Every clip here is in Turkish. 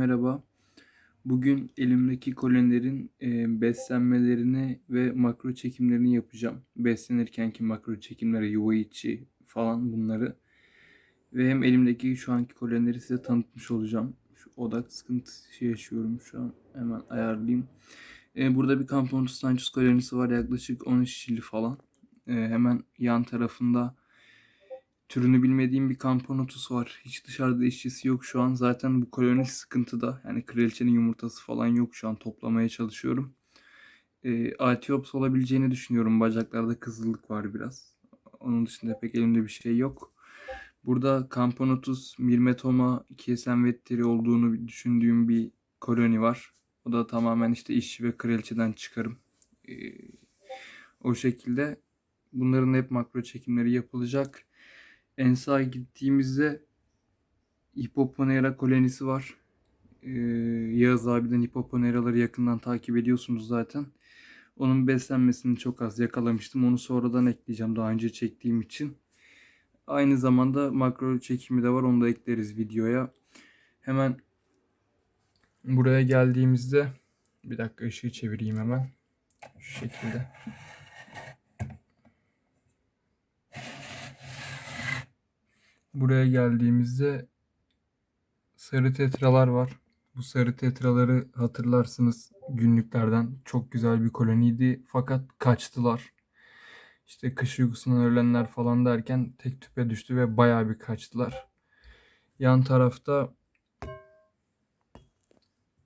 Merhaba. Bugün elimdeki kolonilerin e, beslenmelerini ve makro çekimlerini yapacağım. Beslenirkenki makro çekimleri, yuva içi falan bunları. Ve hem elimdeki şu anki kolonileri size tanıtmış olacağım. Şu odak sıkıntısı yaşıyorum şu an. Hemen ayarlayayım. E, burada bir Camponus sancus kolonisi var. Yaklaşık 13 işçili falan. E, hemen yan tarafında türünü bilmediğim bir kamponotus var. Hiç dışarıda işçisi yok şu an. Zaten bu koloni sıkıntıda. Yani kraliçenin yumurtası falan yok şu an. Toplamaya çalışıyorum. E, Altiops olabileceğini düşünüyorum. Bacaklarda kızıllık var biraz. Onun dışında pek elimde bir şey yok. Burada Camponotus mirmetoma kiesenvetteri olduğunu düşündüğüm bir koloni var. O da tamamen işte işçi ve kraliçeden çıkarım. E, o şekilde bunların hep makro çekimleri yapılacak. En sağa gittiğimizde Hippoponera kolonisi var. Ee, Yağız abiden Hippoponeraları yakından takip ediyorsunuz zaten. Onun beslenmesini çok az yakalamıştım. Onu sonradan ekleyeceğim daha önce çektiğim için. Aynı zamanda makro çekimi de var. Onu da ekleriz videoya. Hemen buraya geldiğimizde bir dakika ışığı çevireyim hemen. Şu şekilde. Buraya geldiğimizde sarı tetralar var. Bu sarı tetraları hatırlarsınız günlüklerden. Çok güzel bir koloniydi fakat kaçtılar. İşte kış uykusundan ölenler falan derken tek tüpe düştü ve bayağı bir kaçtılar. Yan tarafta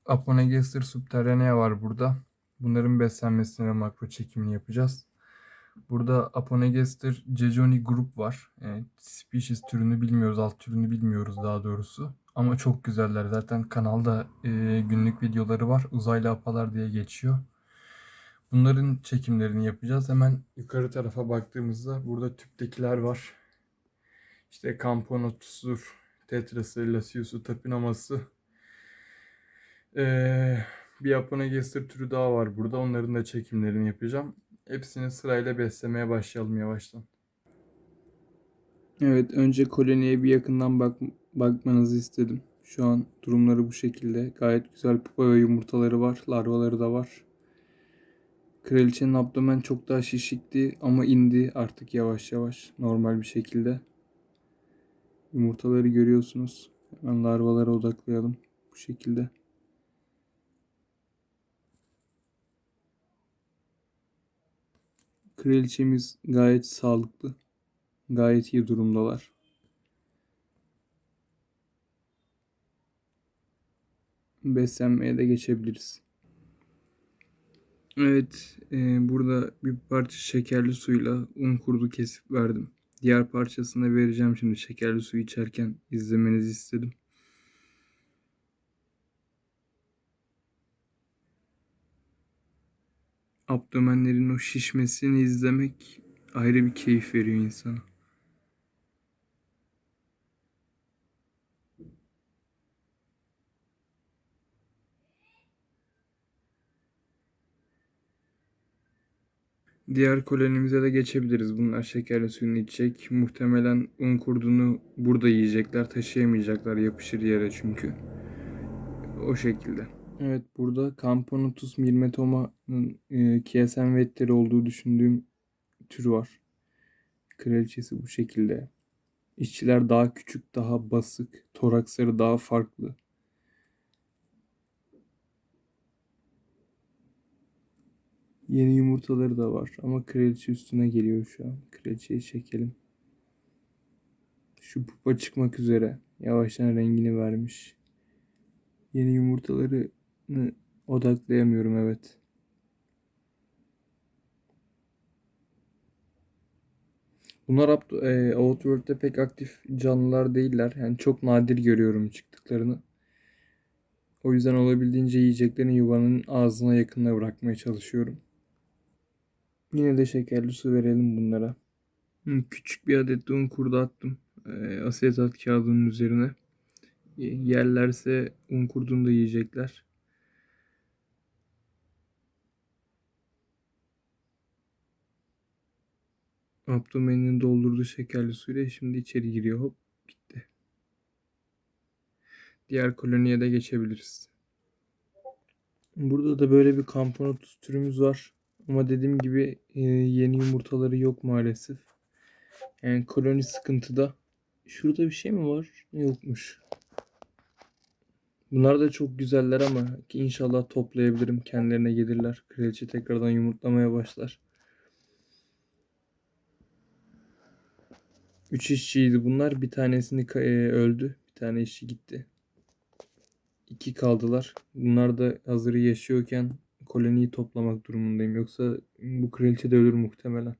Aponegester subterranea var burada. Bunların beslenmesine makro çekimini yapacağız. Burada Aponegester jejoni grup var. Yani species türünü bilmiyoruz, alt türünü bilmiyoruz daha doğrusu. Ama çok güzeller. Zaten kanalda e, günlük videoları var. Uzaylı apalar diye geçiyor. Bunların çekimlerini yapacağız. Hemen yukarı tarafa baktığımızda burada tüptekiler var. İşte Camponotus'ur, Tetrası, Lasius'u, Tapinomas'ı. Ee, bir Aponegester türü daha var burada. Onların da çekimlerini yapacağım. Hepsini sırayla beslemeye başlayalım yavaştan. Evet, önce koloniye bir yakından bak bakmanızı istedim. Şu an durumları bu şekilde. Gayet güzel pupa ve yumurtaları var. Larvaları da var. Kraliçenin abdomen çok daha şişikti ama indi artık yavaş yavaş normal bir şekilde. Yumurtaları görüyorsunuz. Hemen larvalara odaklayalım bu şekilde. Kraliçemiz gayet sağlıklı. Gayet iyi durumdalar. Beslenmeye de geçebiliriz. Evet, e, burada bir parça şekerli suyla un kurdu kesip verdim. Diğer parçasını vereceğim şimdi şekerli suyu içerken izlemenizi istedim. Abdomenlerin o şişmesini izlemek ayrı bir keyif veriyor insana. Diğer kolonimize de geçebiliriz. Bunlar şekerli suyunu içecek. Muhtemelen un kurdunu burada yiyecekler. Taşıyamayacaklar yapışır yere çünkü. O şekilde. Evet burada Camponotus mirmetoma'nın e, kiesen olduğu düşündüğüm tür var. Kraliçesi bu şekilde. İşçiler daha küçük, daha basık. Toraksları daha farklı. Yeni yumurtaları da var ama kraliçe üstüne geliyor şu an. Kraliçeyi çekelim. Şu pupa çıkmak üzere. Yavaştan rengini vermiş. Yeni yumurtaları odaklayamıyorum evet. Bunlar e, Outworld'de pek aktif canlılar değiller. Yani çok nadir görüyorum çıktıklarını. O yüzden olabildiğince yiyeceklerini yuvanın ağzına yakınına bırakmaya çalışıyorum. Yine de şekerli su verelim bunlara. Küçük bir adet un kurdu attım. E, asetat kağıdının üzerine. Yerlerse un kurdunu da yiyecekler. Abdomenini doldurdu şekerli suyla. Şimdi içeri giriyor. Hop bitti. diğer koloniye de geçebiliriz. Burada da böyle bir kamponot türümüz var. Ama dediğim gibi e, yeni yumurtaları yok maalesef. Yani koloni sıkıntıda. Şurada bir şey mi var? Yokmuş. Bunlar da çok güzeller ama ki inşallah toplayabilirim. Kendilerine gelirler. Kraliçe tekrardan yumurtlamaya başlar. Üç işçiydi bunlar. Bir tanesini e, öldü. Bir tane işçi gitti. İki kaldılar. Bunlar da hazır yaşıyorken koloniyi toplamak durumundayım. Yoksa bu kraliçe de ölür muhtemelen.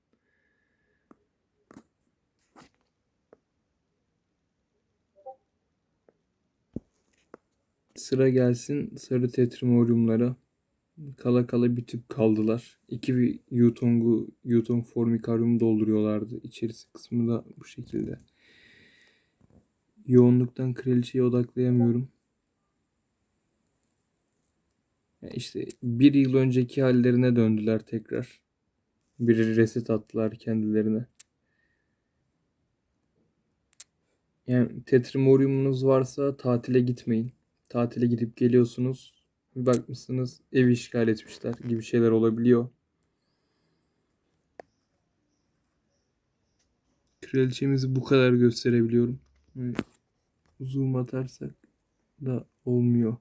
Sıra gelsin sarı tetrimoriumlara. Kala kala bir tüp kaldılar. İki bir Yutong'u, Yutong formicarium dolduruyorlardı. İçerisi kısmı da bu şekilde. Yoğunluktan kraliçeye odaklayamıyorum. Ya İşte bir yıl önceki hallerine döndüler tekrar. Bir reset attılar kendilerine. Yani tetrimoriumunuz varsa tatile gitmeyin. Tatile gidip geliyorsunuz. Bir bakmışsınız ev işgal etmişler gibi şeyler olabiliyor. Kraliçemizi bu kadar gösterebiliyorum. Yani zoom atarsak da olmuyor.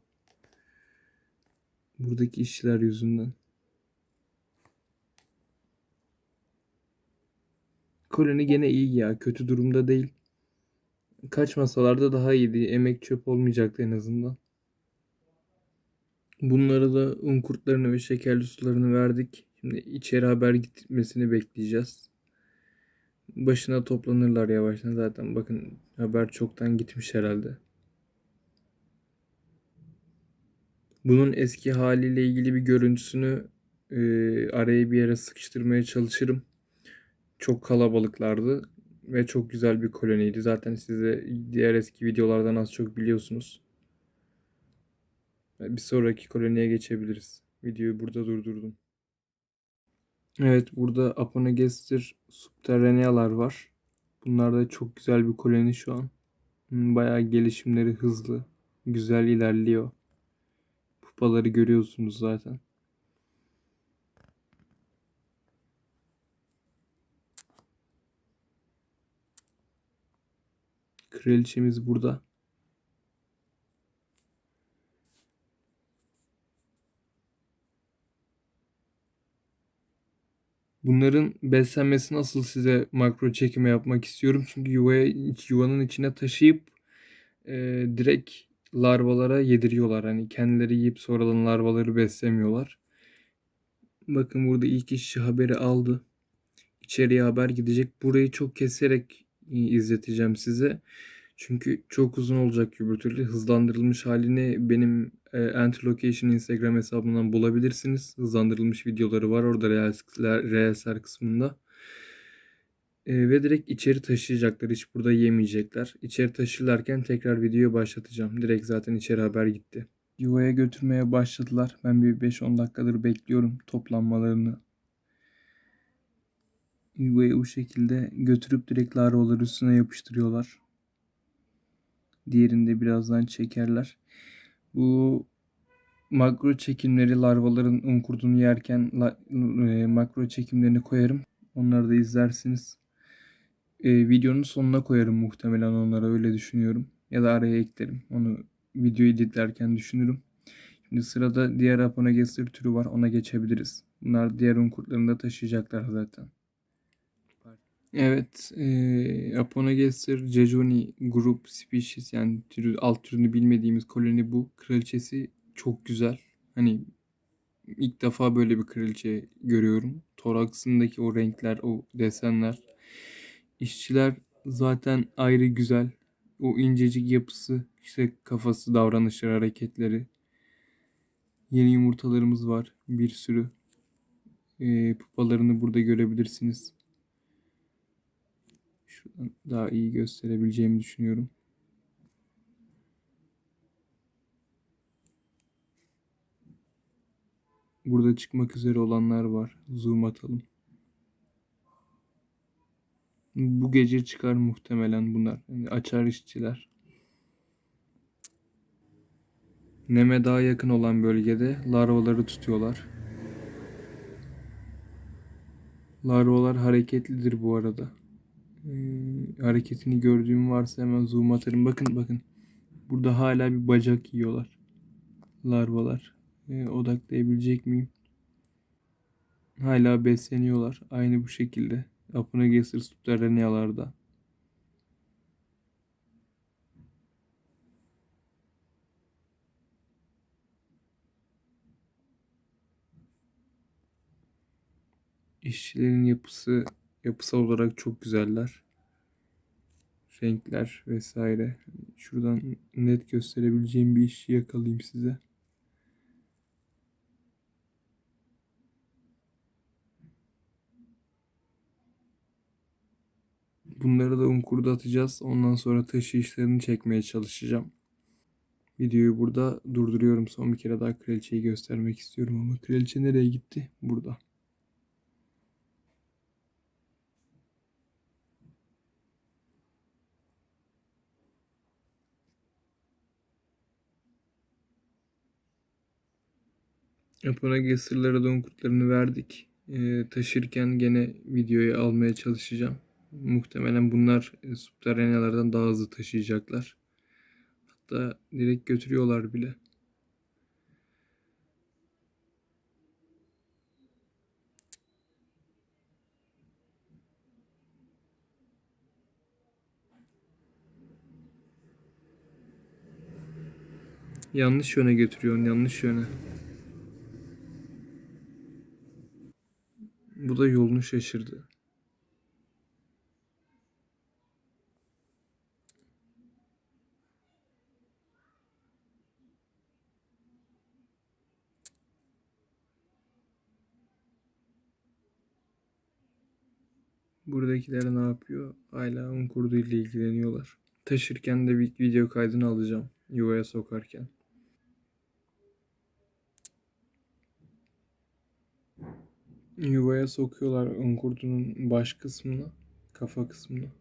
Buradaki işçiler yüzünden. Koloni gene iyi ya. Kötü durumda değil. Kaçmasalar da daha iyiydi. Emek çöp olmayacaktı en azından. Bunlara da un kurtlarını ve şekerli sularını verdik. Şimdi içeri haber gitmesini bekleyeceğiz. Başına toplanırlar yavaştan zaten. Bakın haber çoktan gitmiş herhalde. Bunun eski haliyle ilgili bir görüntüsünü e, araya bir yere sıkıştırmaya çalışırım. Çok kalabalıklardı ve çok güzel bir koloniydi. Zaten size diğer eski videolardan az çok biliyorsunuz. Bir sonraki koloniye geçebiliriz. Videoyu burada durdurdum. Evet burada Aponagester subterranealar var. Bunlar da çok güzel bir koloni şu an. Hmm, Bayağı gelişimleri hızlı. Güzel ilerliyor. Pupaları görüyorsunuz zaten. Kraliçemiz burada. Bunların beslenmesi nasıl size makro çekimi yapmak istiyorum. Çünkü yuvaya, yuvanın içine taşıyıp e, direkt larvalara yediriyorlar. Hani kendileri yiyip sonradan larvaları beslemiyorlar. Bakın burada ilk işçi haberi aldı. İçeriye haber gidecek. Burayı çok keserek izleteceğim size. Çünkü çok uzun olacak öbür türlü. Hızlandırılmış halini benim e, Enter Location Instagram hesabından bulabilirsiniz. Hızlandırılmış videoları var orada RSR kısmında. E, ve direkt içeri taşıyacaklar. Hiç burada yemeyecekler. İçeri taşırlarken tekrar videoyu başlatacağım. Direkt zaten içeri haber gitti. Yuvaya götürmeye başladılar. Ben bir 5-10 dakikadır bekliyorum toplanmalarını. Yuvayı bu şekilde götürüp direkt larvaları üstüne yapıştırıyorlar. Diğerini de birazdan çekerler. Bu makro çekimleri larvaların un kurdunu yerken la- e, makro çekimlerini koyarım. Onları da izlersiniz. E, videonun sonuna koyarım muhtemelen onlara öyle düşünüyorum. Ya da araya eklerim. Onu videoyu editlerken düşünürüm. Şimdi sırada diğer Aponagester türü var. Ona geçebiliriz. Bunlar diğer un kurtlarını da taşıyacaklar zaten. Evet, e, Aponagester jejuni grup species yani türü, alt türünü bilmediğimiz koloni bu. Kraliçesi çok güzel. Hani ilk defa böyle bir kraliçe görüyorum. Toraksındaki o renkler, o desenler. İşçiler zaten ayrı güzel. O incecik yapısı, işte kafası, davranışları, hareketleri. Yeni yumurtalarımız var. Bir sürü. E, pupalarını burada görebilirsiniz. Daha iyi gösterebileceğimi düşünüyorum. Burada çıkmak üzere olanlar var. Zoom atalım. Bu gece çıkar muhtemelen bunlar. Yani açar işçiler. Neme daha yakın olan bölgede larvaları tutuyorlar. Larvalar hareketlidir bu arada. Ee, hareketini gördüğüm varsa hemen zoom atarım. Bakın bakın. Burada hala bir bacak yiyorlar. Larvalar. Ee, odaklayabilecek miyim? Hala besleniyorlar. Aynı bu şekilde. Aponogenesis subterranealarda. İşçilerin yapısı yapısal olarak çok güzeller. Renkler vesaire. Şuradan net gösterebileceğim bir işi yakalayayım size. Bunları da unkurda atacağız. Ondan sonra taşı işlerini çekmeye çalışacağım. Videoyu burada durduruyorum. Son bir kere daha kraliçeyi göstermek istiyorum ama kraliçe nereye gitti? Burada. Apona sırları don kurtlarını verdik. Ee, taşırken gene videoyu almaya çalışacağım. Muhtemelen bunlar e, subterranealardan daha hızlı taşıyacaklar. Hatta direkt götürüyorlar bile. Yanlış yöne götürüyorsun, yanlış yöne. Bu da yolunu şaşırdı. Buradakiler ne yapıyor? Hala un ile ilgileniyorlar. Taşırken de bir video kaydını alacağım. Yuvaya sokarken. Yuvaya sokuyorlar un kurdunun baş kısmını, kafa kısmını.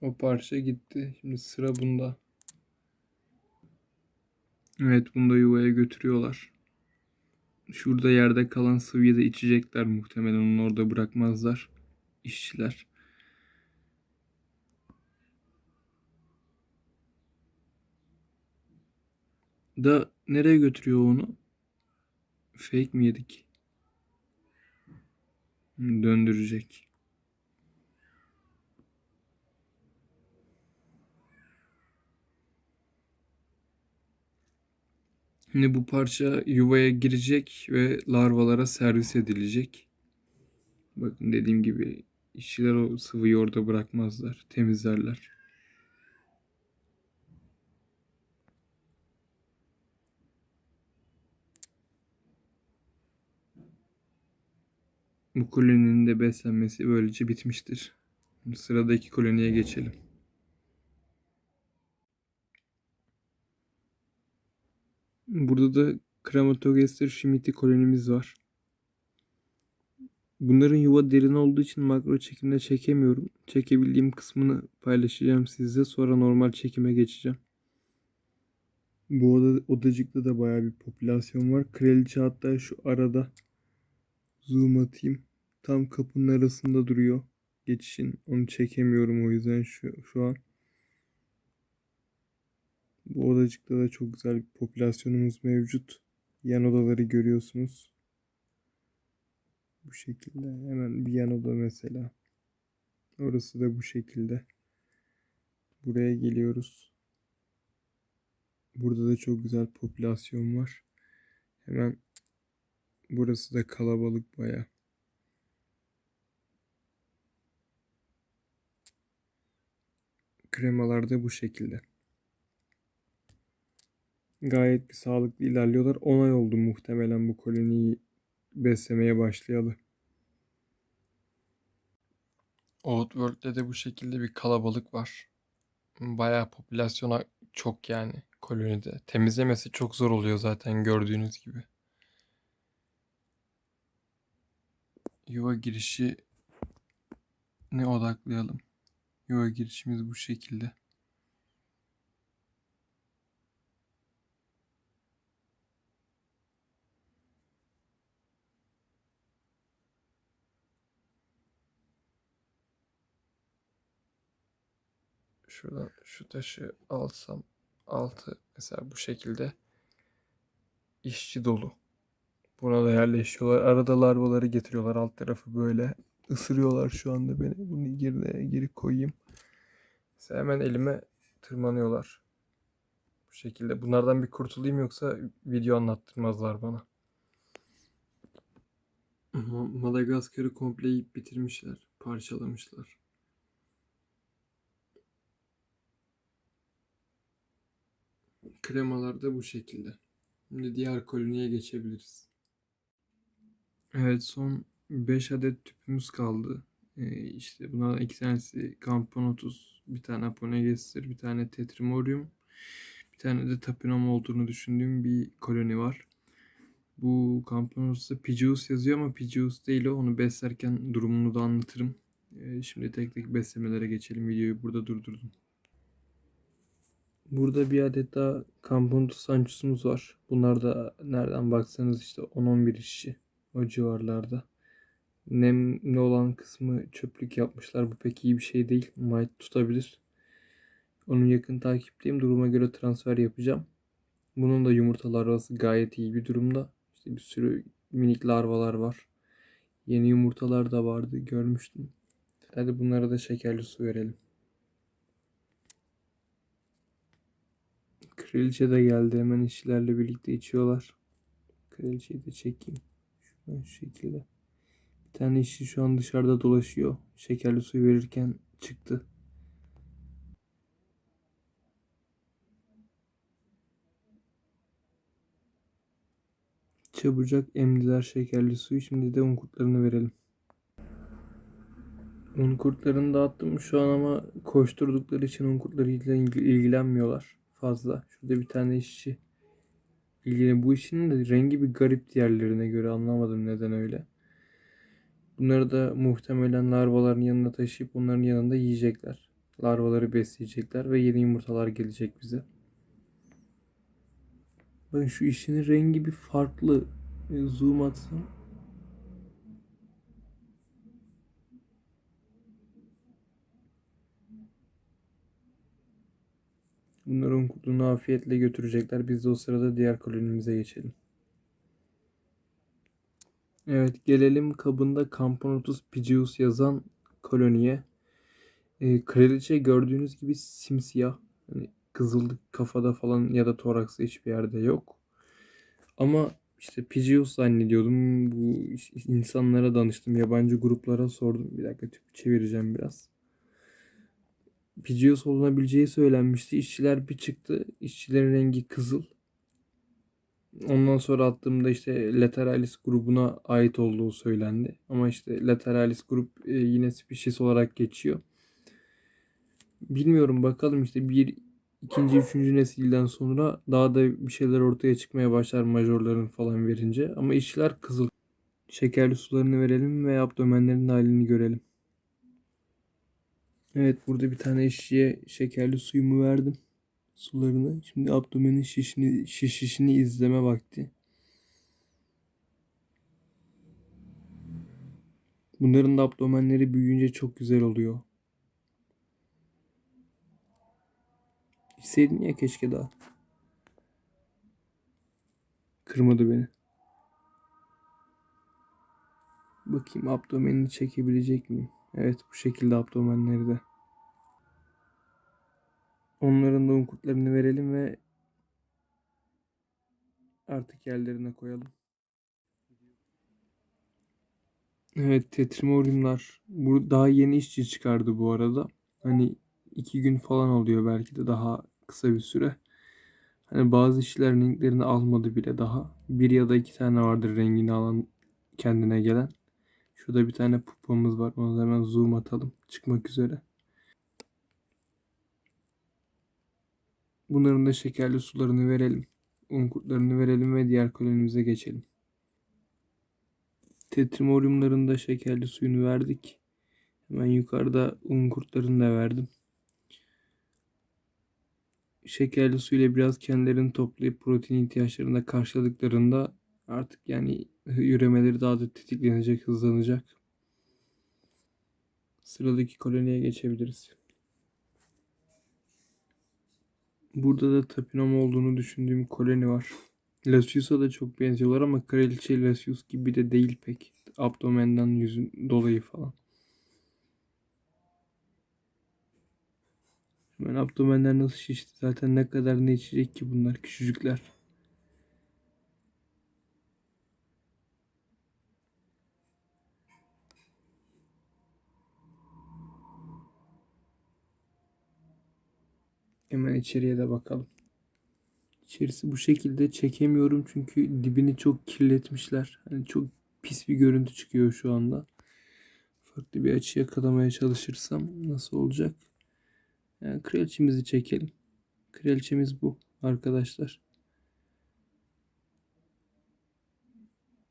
O parça gitti. Şimdi sıra bunda. Evet bunu da yuvaya götürüyorlar. Şurada yerde kalan sıvıyı da içecekler muhtemelen onu orada bırakmazlar işçiler. Da nereye götürüyor onu? Fake mi yedik? Döndürecek. Şimdi bu parça yuvaya girecek ve larvalara servis edilecek. Bakın dediğim gibi işçiler o sıvıyı orada bırakmazlar. Temizlerler. Bu koloninin de beslenmesi böylece bitmiştir. Sıradaki koloniye geçelim. Burada da Krematogester Schmidti kolonimiz var. Bunların yuva derin olduğu için makro çekimde çekemiyorum. Çekebildiğim kısmını paylaşacağım sizle. Sonra normal çekime geçeceğim. Bu oda, odacıkta da baya bir popülasyon var. Kraliçe hatta şu arada zoom atayım. Tam kapının arasında duruyor. Geçişin. Onu çekemiyorum o yüzden şu, şu an. Bu odacıkta da çok güzel bir popülasyonumuz mevcut. Yan odaları görüyorsunuz. Bu şekilde. Hemen bir yan oda mesela. Orası da bu şekilde. Buraya geliyoruz. Burada da çok güzel popülasyon var. Hemen burası da kalabalık baya. Kremalar da bu şekilde. Gayet bir sağlıklı ilerliyorlar. 10 ay oldu muhtemelen bu koloniyi beslemeye başlayalı. Outworld'de de bu şekilde bir kalabalık var. Bayağı popülasyona çok yani kolonide. Temizlemesi çok zor oluyor zaten gördüğünüz gibi. Yuva girişi ne odaklayalım. Yuva girişimiz bu şekilde. Şuradan şu taşı alsam altı mesela bu şekilde işçi dolu. Burada yerleşiyorlar. Arada larvaları getiriyorlar. Alt tarafı böyle ısırıyorlar şu anda beni. Bunu yerine geri koyayım. Mesela hemen elime tırmanıyorlar. Bu şekilde. Bunlardan bir kurtulayım yoksa video anlattırmazlar bana. Madagaskar'ı komple yiyip bitirmişler. Parçalamışlar. Kremalar da bu şekilde. Şimdi diğer koloniye geçebiliriz. Evet son 5 adet tüpümüz kaldı. Ee, işte bunlardan iki tanesi Camponotus, bir tane Aponegestir, bir tane Tetrimorium, bir tane de Tapinom olduğunu düşündüğüm bir koloni var. Bu Camponotus'ta Pigeus yazıyor ama Pigeus değil o. Onu beslerken durumunu da anlatırım. Ee, şimdi tek tek beslemelere geçelim. Videoyu burada durdurdum. Burada bir adet daha Camponotus sanchus'umuz var. Bunlar da nereden baksanız işte 10-11 işçi o civarlarda. Nemli olan kısmı çöplük yapmışlar. Bu pek iyi bir şey değil. Might tutabilir. Onun yakın takipteyim. Duruma göre transfer yapacağım. Bunun da yumurta larvası gayet iyi bir durumda. İşte bir sürü minik larvalar var. Yeni yumurtalar da vardı. Görmüştüm. Hadi bunlara da şekerli su verelim. Kraliçe de geldi. Hemen işçilerle birlikte içiyorlar. Kraliçeyi de çekeyim. Şuradan şu şekilde. Bir tane işçi şu an dışarıda dolaşıyor. Şekerli suyu verirken çıktı. Çabucak emdiler şekerli suyu. Şimdi de un kurtlarını verelim. Un kurtlarını dağıttım şu an ama koşturdukları için un kurtlarıyla ilgilenmiyorlar fazla. Şurada bir tane işçi ilgili. Bu işin de rengi bir garip diğerlerine göre anlamadım neden öyle. Bunları da muhtemelen larvaların yanına taşıyıp onların yanında yiyecekler. Larvaları besleyecekler ve yeni yumurtalar gelecek bize. Bakın şu işinin rengi bir farklı. Zoom atsam. Bunların kutunu afiyetle götürecekler. Biz de o sırada diğer kolonimize geçelim. Evet gelelim kabında Camponotus pigeus yazan koloniye. E, kraliçe gördüğünüz gibi simsiyah. Hani kızıl kafada falan ya da toraksı hiçbir yerde yok. Ama işte Pigeus zannediyordum. Bu insanlara danıştım. Yabancı gruplara sordum. Bir dakika çevireceğim biraz. Pigeus olunabileceği söylenmişti. İşçiler bir çıktı. İşçilerin rengi kızıl. Ondan sonra attığımda işte Lateralis grubuna ait olduğu söylendi. Ama işte Lateralis grup e, yine species olarak geçiyor. Bilmiyorum bakalım işte bir ikinci, üçüncü nesilden sonra daha da bir şeyler ortaya çıkmaya başlar majorların falan verince. Ama işçiler kızıl. Şekerli sularını verelim ve abdomenlerin halini görelim. Evet burada bir tane işçiye şekerli suyumu verdim sularını. Şimdi abdomenin şişini, şişişini izleme vakti. Bunların da abdomenleri büyüyünce çok güzel oluyor. İçseydin ya keşke daha. Kırmadı beni. Bakayım abdomenini çekebilecek miyim? Evet bu şekilde abdomenleri de. Onların da unkutlarını verelim ve artık yerlerine koyalım. Evet tetrimoriumlar. Daha yeni işçi çıkardı bu arada. Hani iki gün falan oluyor belki de daha kısa bir süre. Hani bazı işçiler renklerini almadı bile daha. Bir ya da iki tane vardır rengini alan kendine gelen. Şurada bir tane pupamız var. Onu da hemen zoom atalım. Çıkmak üzere. Bunların da şekerli sularını verelim. Un kurtlarını verelim ve diğer kolonimize geçelim. Tetrimoriumların da şekerli suyunu verdik. Hemen yukarıda un kurtlarını da verdim. Şekerli suyla biraz kendilerini toplayıp protein ihtiyaçlarını da karşıladıklarında artık yani üremeleri daha da tetiklenecek, hızlanacak. Sıradaki koloniye geçebiliriz. Burada da tapinom olduğunu düşündüğüm koloni var. Lasius'a da çok benziyorlar ama kraliçe Lasius gibi de değil pek. Abdomenden yüzün dolayı falan. Hemen abdomenler nasıl şişti zaten ne kadar ne içecek ki bunlar küçücükler. Hemen içeriye de bakalım. İçerisi bu şekilde çekemiyorum çünkü dibini çok kirletmişler. Hani çok pis bir görüntü çıkıyor şu anda. Farklı bir açı yakalamaya çalışırsam nasıl olacak? Yani kraliçemizi çekelim. Kraliçemiz bu arkadaşlar.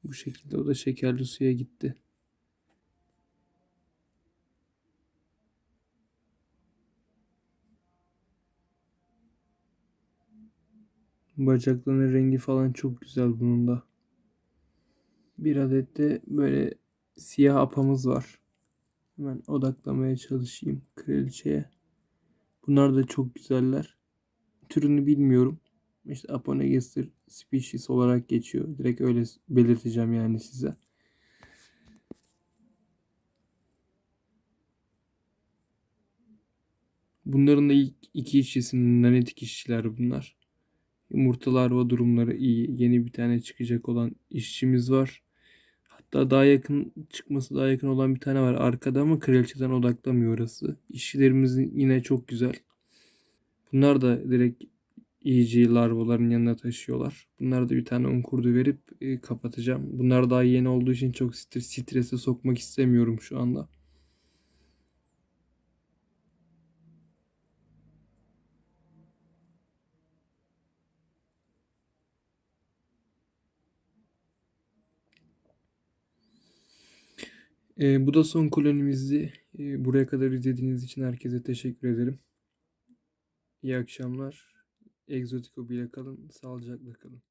Bu şekilde o da şekerli suya gitti. Bacaklarının rengi falan çok güzel bunun da. Bir adet de böyle siyah apamız var. Hemen odaklamaya çalışayım kraliçeye. Bunlar da çok güzeller. Türünü bilmiyorum. İşte Aponegestir species olarak geçiyor. Direkt öyle belirteceğim yani size. Bunların da ilk iki işçisi nanetik işçiler bunlar. Yumurta larva durumları iyi. Yeni bir tane çıkacak olan işçimiz var. Hatta daha yakın çıkması daha yakın olan bir tane var arkada ama kraliçeden odaklamıyor orası. İşçilerimizin yine çok güzel. Bunlar da direkt iyici larvaların yanına taşıyorlar. Bunlar da bir tane un kurdu verip e, kapatacağım. Bunlar daha yeni olduğu için çok stres, strese sokmak istemiyorum şu anda. E, bu da son kolonimizdi. E, buraya kadar izlediğiniz için herkese teşekkür ederim. İyi akşamlar. Egzotiko bile kalın. Sağlıcakla kalın.